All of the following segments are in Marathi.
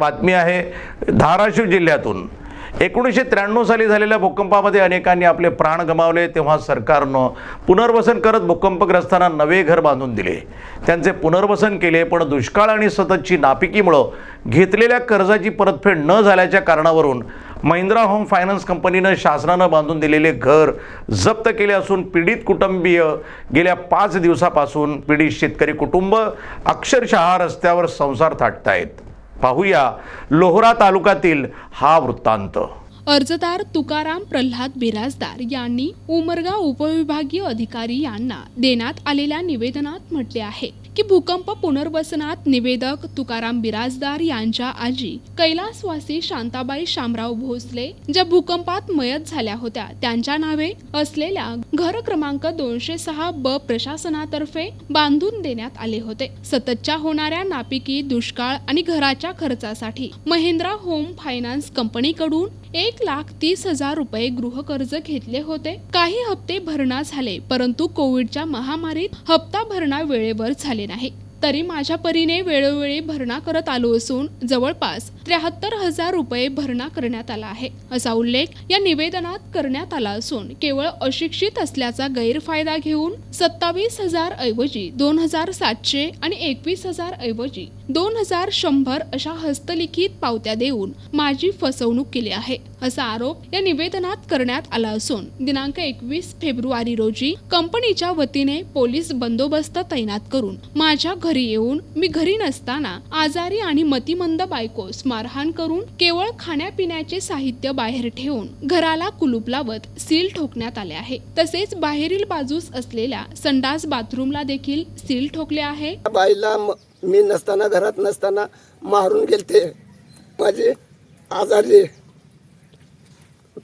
बातमी आहे धाराशिव जिल्ह्यातून. एकोणीसशे त्र्याण्णव साली झालेल्या भूकंपामध्ये अनेकांनी आपले प्राण गमावले तेव्हा सरकारनं पुनर्वसन करत भूकंपग्रस्तांना नवे घर बांधून दिले. त्यांचे पुनर्वसन केले पण दुष्काळ आणि सततची नापिकीमुळं घेतलेल्या कर्जाची परतफेड न झाल्याच्या कारणावरून महिंद्रा होम फायनान्स कंपनीनं शासनानं बांधून दिलेले घर जप्त केले असून पीडित कुटुंबीय गेल्या पाच दिवसापासून पीडित शेतकरी कुटुंब अक्षरशः रस्त्यावर संसार थाटतायत. पाहूया लोहरा तालुक्यातील हा वृत्तांत. अर्जदार तुकाराम प्रल्हाद बिराजदार यांनी उमरगा उपविभागीय अधिकारी यांना देण्यात आलेल्या निवेदनात म्हटले आहे की भूकंप पुनर्वसनात निवेदक तुकाराम बिराजदार यांच्या आजी कैलासवासी शांताबाई शामराव भोसले ज्या भूकंपात मयत झाल्या होत्या त्यांच्या नावे असलेल्या घर क्रमांक दोनशे सहा ब प्रशासनातर्फे बांधून देण्यात आले होते. सततच्या होणाऱ्या नापिकी दुष्काळ आणि घराच्या खर्चासाठी महिंद्रा होम फायनान्स कंपनीकडून एक लाख तीस हजार रुपये गृहकर्ज घेतले होते. काही हप्ते भरणा झाले परंतु कोविडच्या महामारीत हप्ता भरणा वेळेवर झाले नाही. तरी माझ्या परीने वेळोवेळी भरणा करत आलो असून जवळपास त्र्याहत्तर हजार रुपये भरणा करण्यात आला आहे. असा उल्लेख या निवेदनात करण्यात आला असून केवळ अशिक्षित असल्याचा गैरफायदा घेऊन सत्तावीस हजार ऐवजी दोन हजार सातशे आणि एकवीस हजार ऐवजी दोन हजार शंभर अशा हस्तलिखित पावत्या देऊन माझी फसवणूक केली आहे. असा आरोप या निवेदनात करण्यात आला असून दिनांक एकवीस फेब्रुवारी रोजी कंपनीच्या वतीने पोलीस बंदोबस्त तैनात करून माझ्या घरी येऊन मी घरी नसताना आजारी आणि मतिमंद बायकोस मारहाण करून केवळ खाण्यापिण्याचे साहित्य बाहेर ठेवून घराला कुलूप लावत सील ठोकण्यात आले आहे. तसेच बाहेरील बाजूस असलेल्या संडास बाथरूमला देखील सील ठोकले आहे. बाईला मी नसताना घरात नसताना मारून गेलते. माझे आजारी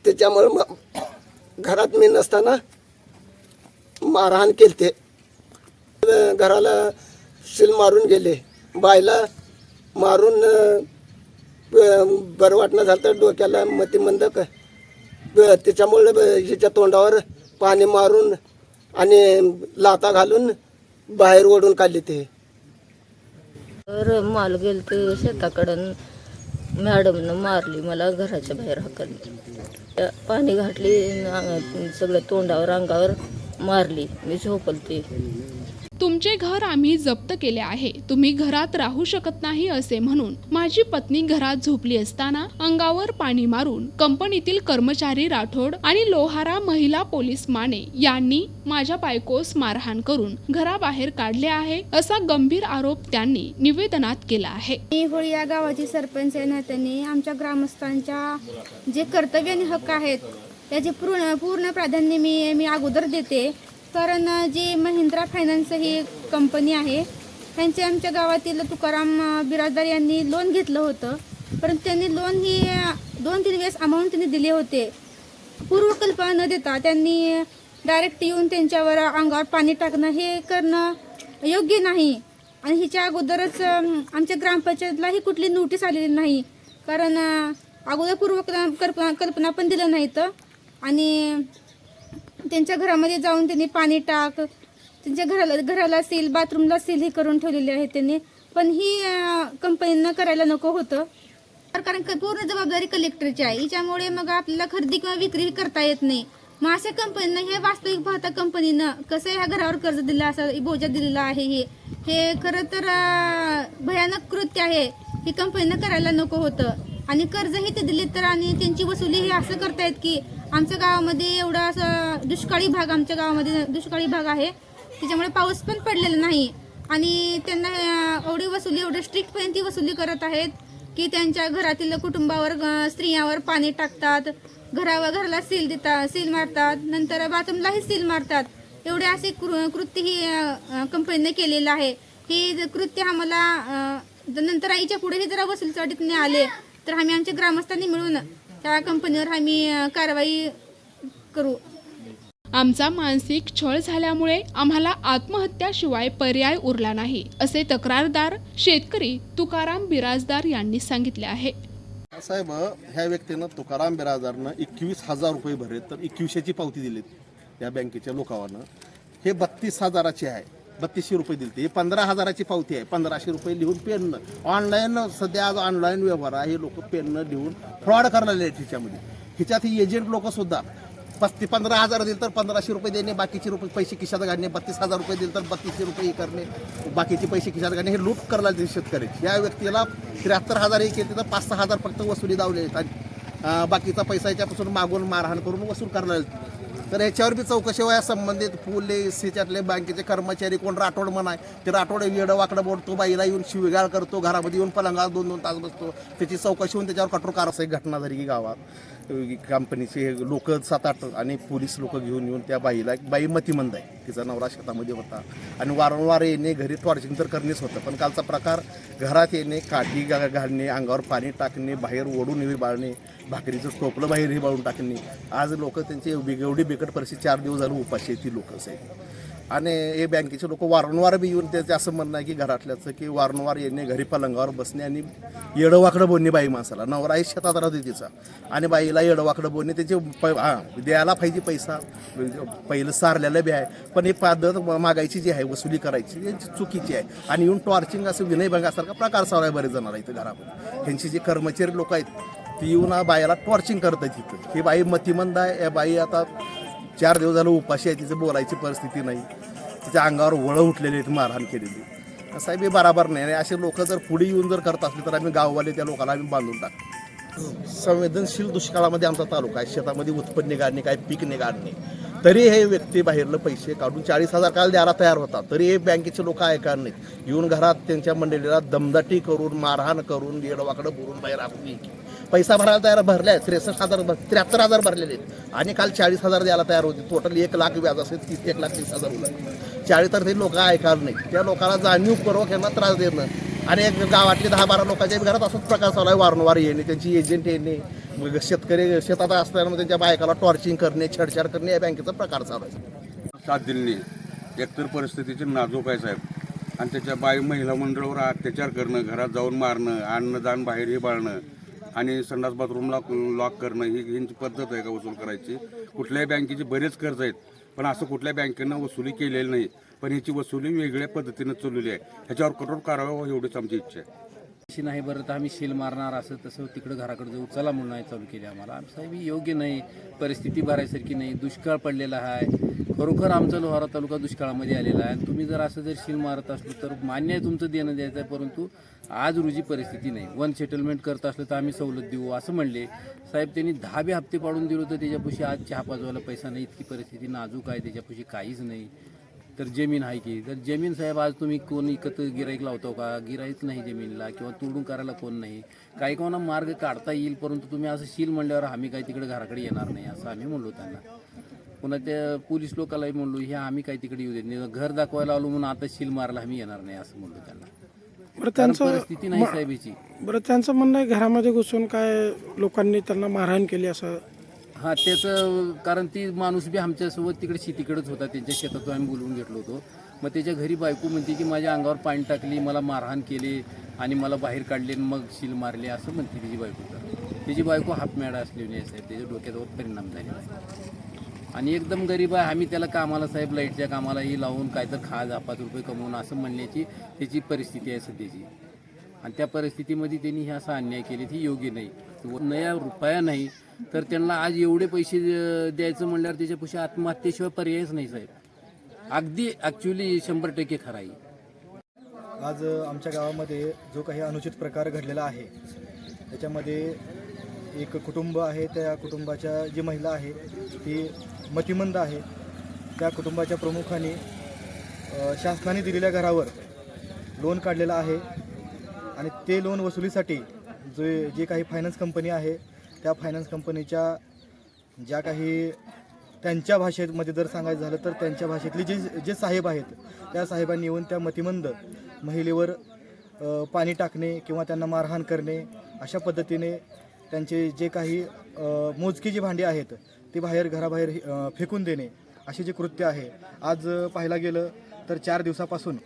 त्याच्यामुळे म- घरात मी नसताना मारहाण केलते. घराला शिल मारून गेले. बायला मारून बरं वाटणं झालं तर डोक्याला मतीमंदक त्याच्यामुळं हिच्या तोंडावर पाणी मारून आणि लाता घालून बाहेर ओढून काढली ते. तर माल गेल ते शेताकडं. मॅडमनं मारली मला घराच्या बाहेर हाकलली. त्या पाणी घातली सगळं तोंडावर अंगावर मारली. मी झोपलते. तुमचे घर आम्ही जप्त केले आहे. तुम्ही घरात राहू शकत नाही असे म्हणून माझी पत्नी घरात झोपली असताना अंगावर पाणी मारून कंपनीतील कर्मचारी राठोड आणि लोहारा महिला पोलीस माने यांनी माझ्या बायकोस मारहाण करून घराबाहेर काढले आहे असा गंभीर आरोप त्यांनी निवेदनात केला आहे. मी होळी या गावाची सरपंच आहे नात्याने आमच्या ग्रामस्थांच्या जे कर्तव्य आणि हक्क आहेत त्याचे पूर्ण पूर्ण प्राधान्य मी मी अगोदर देते. कारण जी महिंद्रा फायनान्स ही कंपनी आहे त्यांचे आमच्या गावातील तुकाराम बिराजदार यांनी लोन घेतलं होतं. परंतु त्यांनी लोन ही दोन तीन वेळेस अमाऊंट त्यांनी दिले होते. पूर्वकल्पना न देता त्यांनी डायरेक्ट येऊन त्यांच्यावर अंगावर पाणी टाकणं हे करणं योग्य नाही. आणि हिच्या अगोदरच आमच्या ग्रामपंचायतलाही कुठली नोटीस आलेली नाही. कारण अगोदर पूर्व कल्पना कल्पना पण दिलं नाहीत. आणि त्यांच्या घरामध्ये जाऊन त्यांनी पाणी टाक त्यांच्या घराला घराला सील बाथरूमला सील हे करून ठेवलेले आहे त्यांनी. पण ही अ, कंपनीनं करायला नको होतं. कारण पूर्ण जबाबदारी कलेक्टरची आहे. हिच्यामुळे मग आपल्याला खरेदी किंवा विक्री करता येत नाही. मग अशा कंपनीनं हे वास्तविक पाहता कंपनीनं कसं ह्या घरावर कर्ज दिलं असं बोजा दिलेला आहे हे. हे खरं तर भयानक कृत्य आहे. ही कंपनीनं करायला नको होतं. आणि कर्जही ते दिलेत तर आणि त्यांची वसुली हे असं करतायत की आमच्या गावामध्ये एवढा असं दुष्काळी भाग आमच्या गावामध्ये दुष्काळी भाग आहे. त्याच्यामुळे पाऊस पण पडलेला नाही. आणि त्यांना एवढी वसुली एवढं स्ट्रिक्टपर्यंत ती वसुली करत आहेत की त्यांच्या घरातील कुटुंबावर स्त्रियावर स्त्रियांवर पाणी टाकतात घरावर घराला सील देतात सील मारतात नंतर बाथरूमलाही सील मारतात. एवढे असे कृ- कृत्य ही कंपनीने केलेलं आहे. हे ज- कृत्य आम्हाला नंतर आईच्या पुढे हे जरा वसुलीसाठी आले. तर आम्ही आमच्या ग्रामस्थांनी मिळून त्या कंपनीवर आम्ही कारवाई करू. आमचा मानसिक छळ झाल्यामुळे आम्हाला आत्महत्याशिवाय पर्याय उरला नाही असे तक्रारदार शेतकरी तुकाराम बिराजदार यांनी सांगितले आहे. साहेब ह्या व्यक्तीनं तुकाराम बिराजदारनं एकवीस हजार रुपये भरले तर एकवीसशेची पावती दिलीत या बँकेच्या लोकांना. हे बत्तीस हजाराची आहे. बत्तीसशे रुपये दिले ही पंधरा हजाराची पावती आहे. पंधराशे रुपये लिहून पेननं. ऑनलाईन सध्या आज ऑनलाईन व्यवहार आहे. हे लोक पेननं लिहून फ्रॉड करायला आहेत ह्याच्यामध्ये हिच्यात ही एजंट लोकसुद्धा पस्ती पंधरा हजार दिले तर पंधराशे रुपये देणे बाकीचे रुपये पैसे खिशात घालणे बत्तीस हजार रुपये दिले तर बत्तीसशे रुपये हे करणे बाकीचे पैसे खिशात घालणे हे लूट करायला लागले शेतकरी या व्यक्तीला त्र्याहत्तर हजार हे केले तर पाच सहा हजार फक्त वसुली दावले आहेत. आणि बाकीचा पैसा याच्यापासून मागून मारहाण करून वसूल करायला तर याच्यावर बी चौकशी व्हायला संबंधित फुले ह्याच्यातले बँकेचे कर्मचारी कोण राठोड म्हणाय ते राठोड येडं वाकडं बोलतो बाईला येऊन शिवगाळ करतो घरामध्ये येऊन पलंगावर दोन दोन तास बसतो. त्याची चौकशी होऊन त्याच्यावर कठोर कारवाई एक घटना झाली की गावात. कंपनीचे लोक सात आठ आणि पोलीस लोक घेऊन येऊन त्या बाईला एक बाई मतिमंद आहे. तिचा नवरा शेतामध्ये होता. आणि वारंवार येणे घरी टॉर्चिंग तर करणेच होतं. पण कालचा प्रकार घरात येणे काठी गा- घालणे अंगावर पाणी टाकणे बाहेर ओढून हिबाळणे भाकरीचं टोपलं बाहेर हिबाळून टाकणे. आज लोक त्यांची एवढी बिकट परिस्थिती चार दिवस झालं उपाशी आहे ती लोकच आहे आणि हे बँकेचे लोक वारंवार बी येऊन त्याचे असं म्हणणं आहे की घरातल्याचं की वारंवार येणे घरी पलंगावर बसणे आणि येडवाकडं बोलणे बाई माणसाला. नवराही शेतात राहते तिचा. आणि बाईला येडवाकडं बोलणे त्याचे प हां द्यायला पाहिजे पैसा. पहिलं सारलेलं बी आहे. पण हे पद्धत मागायची जी आहे वसुली करायची यांची चुकीची आहे. आणि येऊन टॉर्चिंग असं विनयभंगासारखा प्रकार चालू आहे बरेच आहे इथं घरामध्ये. ह्यांची जी कर्मचारी लोक आहेत ती येऊन बायाला टॉर्चिंग करतात तिथं ही बाई मतिमंद आहे या बाई आता चार दिवस झालं उपाशी आहे तिचं बोलायची परिस्थिती नाही. तिच्या अंगावर वळं उठलेली आहेत मारहाण केलेली. असं आहे बराबर नाही. आणि असे लोक जर पुढे येऊन जर करत असले तर आम्ही गाववाले त्या लोकांना आम्ही बांधून टाकतो. संवेदनशील दुष्काळामध्ये आमचा तालुका आहे. शेतामध्ये उत्पन्न काढणे काय पीक निघाडणे. तरी हे व्यक्ती बाहेरलं पैसे काढून चाळीस हजार काल द्यायला तयार होता तरी हे बँकेचे लोक ऐकणार नाहीत. येऊन घरात त्यांच्या मंडळीला दमदाटी करून मारहाण करून येडवाकडं बोलून बाहेर आपली पैसा भरायला तयार भरले आहेत. त्रेसष्ट हजार भर त्र्याहत्तर हजार भरलेले आहेत. आणि काल चाळीस हजार द्यायला तयार होते. टोटल एक लाख व्याज असेल तीस एक लाख तीस हजार उलट. चाळीस तर ते लोक ऐकणार नाही त्या लोकांना जाणीवपूर्वक यांना त्रास देणं आणि एक गावातले दहा बारा लोकांच्या घरात असंच प्रकार चालू आहे. वारंवार येणे त्यांची एजंट येणे मग शेतकरी शेतात असताना त्यांच्या बायकाला टॉर्चिंग करणे छेडछाड करणे या बँकेचा प्रकार चालू आहे. साथ दिली एकतर परिस्थितीचे नाजूक आहे साहेब. आणि त्याच्या बाई महिला मंडळावर अत्याचार करणं घरात जाऊन मारणं अन्नदान बाहेर हे बाळणं आणि संडास बाथरूमला लॉक करणं ही ह्यांची पद्धत आहे का वसूल करायची? कुठल्याही बँकेचे बरेच कर्ज आहेत पण असं कुठल्या बँकेनं वसुली केलेली नाही. पण ह्याची वसुली वेगळ्या पद्धतीनं चाललेली आहे. ह्याच्यावर कठोर कारवाई एवढीच आमची इच्छा आहे. नाही बरं तर आम्ही शील मारणार असं तसं तिकडं घराकडे जाऊ. चला म्हणून नाही चालू केली आम्हाला. आम्ही साहेब योग्य नाही. परिस्थिती भरायसारखी नाही. दुष्काळ पडलेला आहे. खरोखर आमचा लोहारा तालुका दुष्काळामध्ये आलेला आहे. आणि तुम्ही जर असं जर शील मारत असलो तर मान्य आहे तुमचं देणं द्यायचं आहे परंतु आज रोजी परिस्थिती नाही. वन सेटलमेंट करत असलं तर आम्ही सवलत देऊ असं म्हणले. साहेब त्यांनी दहा हप्ते पाडून दिलो तर त्याच्यापाशी आज चहा पाजवायला पैसा नाही. इतकी परिस्थिती नाजूक आहे. त्याच्यापाशी काहीच नाही. तर जमीन आहे की. तर जमीन साहेब आज तुम्ही कोण इकत गिराईक लावतो का? गिराईक नाही जमीनला किंवा तोडून करायला कोण नाही. काही कोणा मार्ग काढता येईल परंतु तुम्ही असं शील म्हणल्यावर आम्ही काही तिकडे घराकडे येणार नाही असं आम्ही म्हणलो त्यांना. पुन्हा त्या पोलीस लोकांलाही म्हणलो हे आम्ही काही तिकडे येऊ देत नाही. घर दाखवायला आलो म्हणून आता शील मारायला आम्ही येणार नाही असं म्हणलो त्यांना. बरं त्यांचं परिस्थिती नाही साहेब याची बरं त्यांचं म्हणणं आहे घरामध्ये घुसून काय लोकांनी त्यांना मारहाण केली असं हा त्याचं कारण ती माणूस बी आमच्यासोबत तिकडे शेतीकडेच होता. त्यांच्या शेतातून आम्ही बोलवून घेतलो होतो. मग त्याच्या घरी बायको म्हणते की माझ्या अंगावर पाणी टाकली मला मारहाण केली आणि मला बाहेर काढले मग शील मारले असं म्हणते तिची बायको. तर तिची बायको हाफ असलेली आहे साहेब त्याच्या डोक्यावर परिणाम झालेला आहे. आणि एकदम गरीब आहे. आम्ही त्याला कामाला साहेब लाईटच्या कामालाही लावून काय तर खा दहा पाच रुपये कमवून असं म्हणण्याची त्याची परिस्थिती आहे सध्याची. आणि त्या परिस्थितीमध्ये त्यांनी हे असा अन्याय केले ती योग्य नाही. व नया रुपया नाही तर त्यांना आज एवढे पैसे द्यायचं म्हणल्यावर त्याच्यापेक्षा आत्महत्येशिवाय पर्यायच नाही साहेब. अगदी ॲक्च्युली शंभर टक्के खरं आहे. आज आमच्या गावामध्ये जो काही अनुचित प्रकार घडलेला आहे त्याच्यामध्ये एक कुटुंब आहे त्या कुटुंबाच्या जी महिला आहे ती मतिमंद आहे. त्या कुटुंबाच्या प्रमुखाने शासनाने दिलेल्या घरावर लोन काढलेलं आहे. आणि ते लोन वसुलीसाठी जे जे काही फायनान्स कंपनी आहे त्या फायनान्स कंपनीच्या ज्या काही त्यांच्या भाषेमध्ये जर सांगायचं झालं तर त्यांच्या भाषेतले जे जे साहेब आहेत त्या साहेबांनी येऊन त्या मतिमंद महिलेवर पाणी टाकणे किंवा त्यांना मारहाण करणे अशा पद्धतीने त्यांचे जे काही मोजकी जी भांडी आहेत ती बाहेर घराबाहेर फेकून देणे असे जे कृत्य आहे. आज पाहायला गेलं तर चार दिवसापासून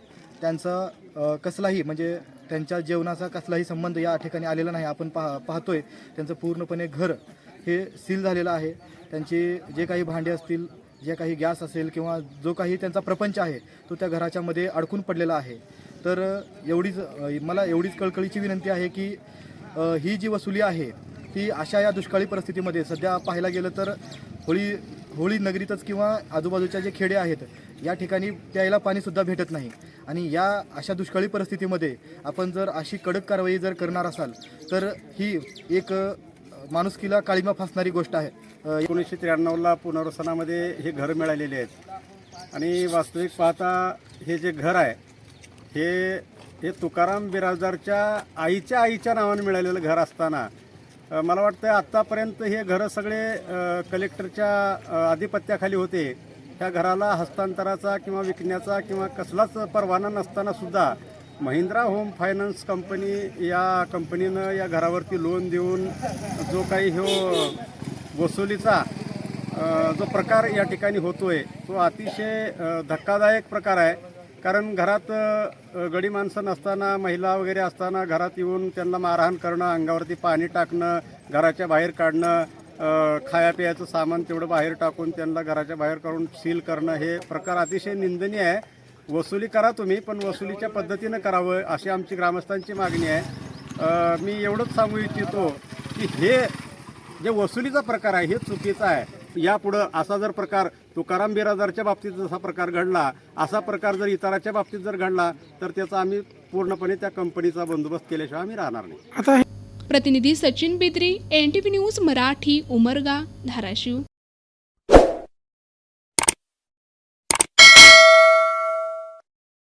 त्यांचा कसलाही म्हणजे त्यांच्या जेवणाचा कसलाही संबंध या ठिकाणी आलेला नाही. आपण पाह पाहतोय त्यांचं पूर्णपणे घर हे सील झालेलं आहे. त्यांचे जे काही भांडे असतील जे काही गॅस असेल किंवा जो काही त्यांचा प्रपंच आहे तो त्या घराच्या मध्ये अडकून पडलेला आहे. तर एवढीच मला एवढीच कळकळीची विनंती आहे की ही जी वसुली आहे ती अशा या दुष्काळी परिस्थितीमध्ये सध्या पाहायला गेलं तर होळी होळी नगरीतच किंवा आजूबाजूच्या जे खेडे आहेत या ठिकाणी प्यायला पाणीसुद्धा भेटत नाही. आणि या अशा दुष्काळी परिस्थितीमध्ये आपण जर अशी कडक कारवाई जर करणार असाल तर ही एक माणुसकीला काळीमा फासणारी गोष्ट आहे. एकोणीसशे त्र्याण्णवला पुनर्वसनामध्ये हे घर मिळालेले आहेत. आणि वास्तविक पाहता हे जे घर आहे हे हे तुकाराम बिराजदारच्या आईच्या आईच्या नावाने मिळालेलं घर असताना मला वाटतं आत्तापर्यंत हे घरं सगळे कलेक्टरच्या आधिपत्याखाली होते. ह्या घराला हस्तांतराचा किंवा विकण्याचा किंवा कसलाच परवाना नसताना सुद्धा महिंद्रा होम फायनान्स कंपनी या कंपनीनं या घरावरती लोन देऊन जो काही ह्यो वसुलीचा जो प्रकार या ठिकाणी होतो आहे तो अतिशय धक्कादायक प्रकार आहे. कारण घरात गडी माणसं नसताना महिला वगैरे असताना घरात येऊन त्यांना मारहाण करणं अंगावरती पाणी टाकणं घराच्या बाहेर काढणं खायापियाचं खाया सामान तेवढं बाहेर टाकून त्यांना घराच्या बाहेर काढून सील करणं हे प्रकार अतिशय निंदनीय आहे. वसुली करा तुम्ही पण वसुलीच्या पद्धतीनं करावं अशी आमची ग्रामस्थांची मागणी आहे. मी एवढंच सांगू इच्छितो की हे जे वसुलीचा प्रकार आहे हे चुकीचा आहे. यापुढं असा जर प्रकार तुकाराम बिरादारच्या बाबतीत जसा प्रकार घडला असा प्रकार जर इतराच्या बाबतीत जर घडला तर त्याचा आम्ही पूर्णपणे त्या कंपनीचा बंदोबस्त केल्याशिवाय आम्ही राहणार नाही. आता प्रतिनिधी Sachin Bidri N T V news Marathi Umarga Dharashiv.